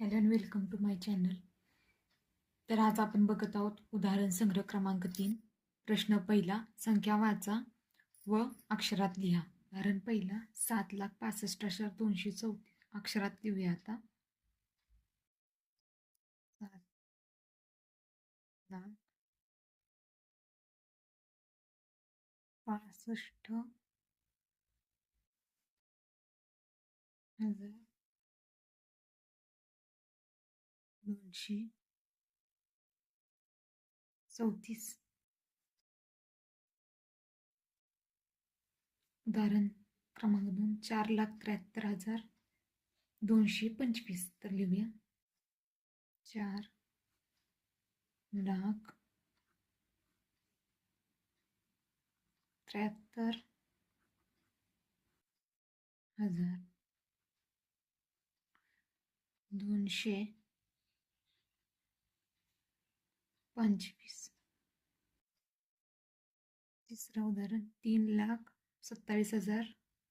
Hello and welcome to my channel तर आज आपण बघत आहोत उदाहरण संग्रह क्रमांक तीन. प्रश्न पहिला संख्या वाचा व अक्षरात लिहा. उदाहरण पहिला सात लाख पासष्ट हजार दोनशे चौतीस. अक्षरात लिहूया आता. सात लाख पासष्ट हजार दोनशे चौतीस. उदाहरण क्रमांक दोन चार लाख त्र्याहत्तर हजार दोनशे पंचवीस. तर लिहूया. चार लाख त्र्याहत्तर हजार दोनशे पंचवीस. तिसरं उदाहरण तीन लाख सत्तावीस हजार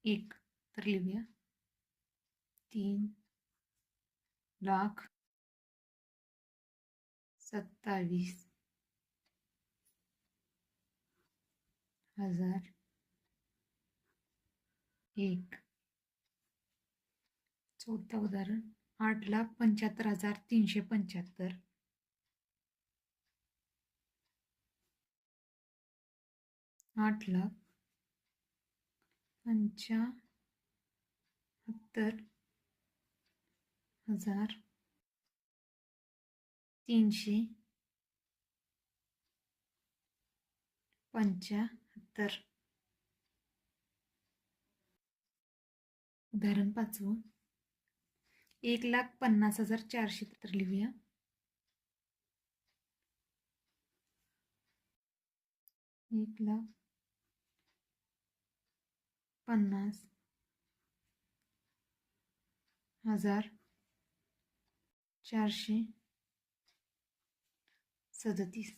एक. तर लिहूया. तीन लाख सत्तावीस हजार एक. चौथं उदाहरण आठ लाख पंच्याहत्तर हजार तीनशे पंच्याहत्तर. आठ लाख पंच्याहत्तर हजार तीनशे. पंच्याहत्तर उदाहरण पाचवं. एक लाख पन्नास हजार चारशे तर लिहूया. एक लाख पन्नास हजार चारशे सदतीस.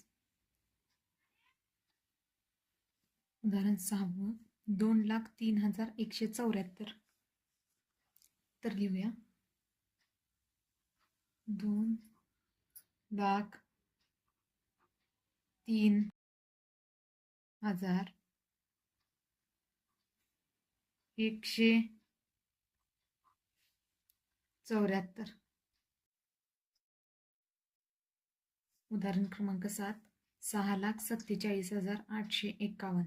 उदाहरण सहावं. दोन लाख तीन हजार एकशे चौऱ्याहत्तर. तर लिहूया. दोन लाख तीन हजार एकशे चौऱ्याहत्तर. उदाहरण क्रमांक सात सहा लाख सत्तेचाळीस हजार आठशे एकावन्न.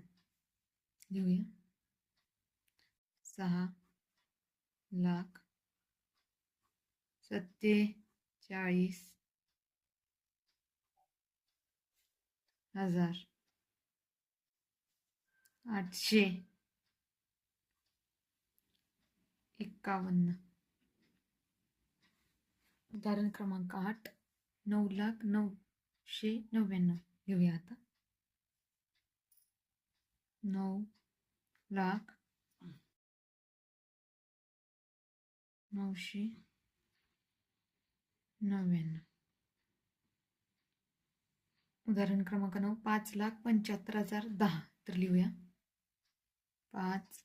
लिहूया सहा लाख सत्तेचाळीस हजार आठशे एक्कावन्न उदाहरण क्रमांक आठ नऊ लाख नऊशे नव्याण्णव. घेऊया आता. नऊ लाख नऊशे नव्याण्णव. उदाहरण क्रमांक नऊ पाच लाख पंच्याहत्तर हजार दहा. तर लिहूया. पाच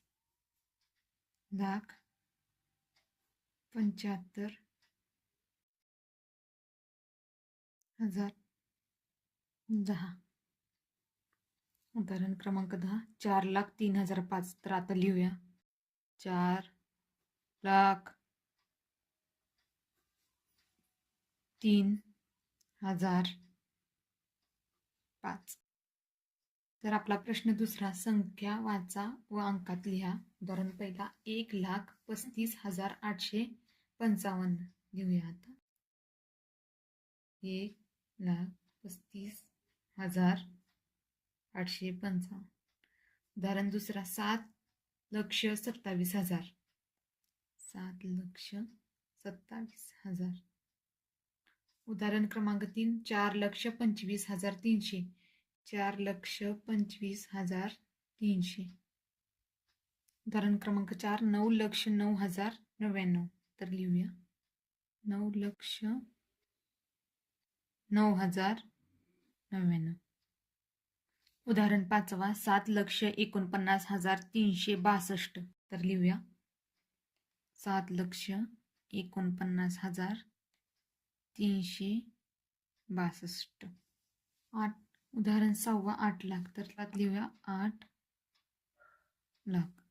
लाख पंच्याहत्तर हजार दहा. उदाहरण क्रमांक दहा. चार लाख तीन हजार पाच. तर आता लिहूया. चार लाख तीन हजार पाच. तर आपला प्रश्न दुसरा. संख्या वाचा व अंकात लिहा. उदाहरण पहिला. एक लाख पस्तीस हजार आठशे पंचावन्न घेऊया आता. एक लाख पस्तीस हजार आठशे पंचावन्न. उदाहरण दुसरा सात लक्ष सत्तावीस हजार. सात लक्ष सत्तावीस हजार. उदाहरण क्रमांक तीन चार लक्ष पंचवीस हजार तीनशे. चार लक्ष पंचवीस हजार तीनशे. उदाहरण क्रमांक चार नऊ लक्ष नऊ हजार नव्याण्णव. तर लिहूया. नऊ लक्ष नऊ हजार नव्याण्णव. उदाहरण पाचवा सात लक्ष एकोणपन्नास हजार तीनशे बासष्ट. तर लिहूया. सात लक्ष एकोणपन्नास हजार तीनशे बासष्ट. आठ उदाहरण सहावा आठ लाख. तर त्यात लिहूया आठ लाख.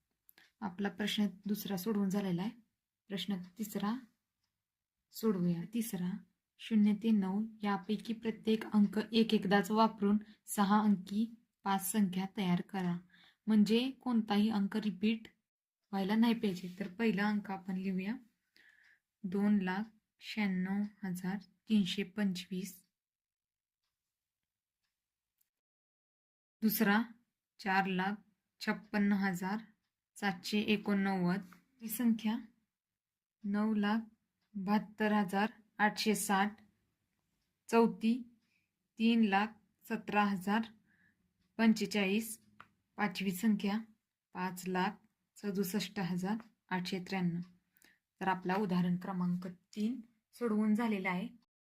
आपला प्रश्न दुसरा सोडवून झालेला आहे. प्रश्न तिसरा सोडवूया. तिसरा शून्य ते नऊ यापैकी प्रत्येक अंक एक एकदाच वापरून सहा अंकी पाच संख्या तयार करा. म्हणजे कोणताही अंक रिपीट व्हायला नाही पाहिजे. तर पहिला अंक आपण लिहूया. दोन लाख शहाण्णव हजार तीनशे पंचवीस. दुसरा चार लाख छप्पन्न हजार सातशे एकोणनव्वद. ही संख्या नऊ लाख बहात्तर हजार आठशे साठ चौथी तीन लाख सतरा हजार पंचेचाळीस पाचवी संख्या पाच लाख सदुसष्ट हजार आठशे त्र्याण्णव. तर आपला उदाहरण क्रमांक तीन सोडवून झालेला आहे.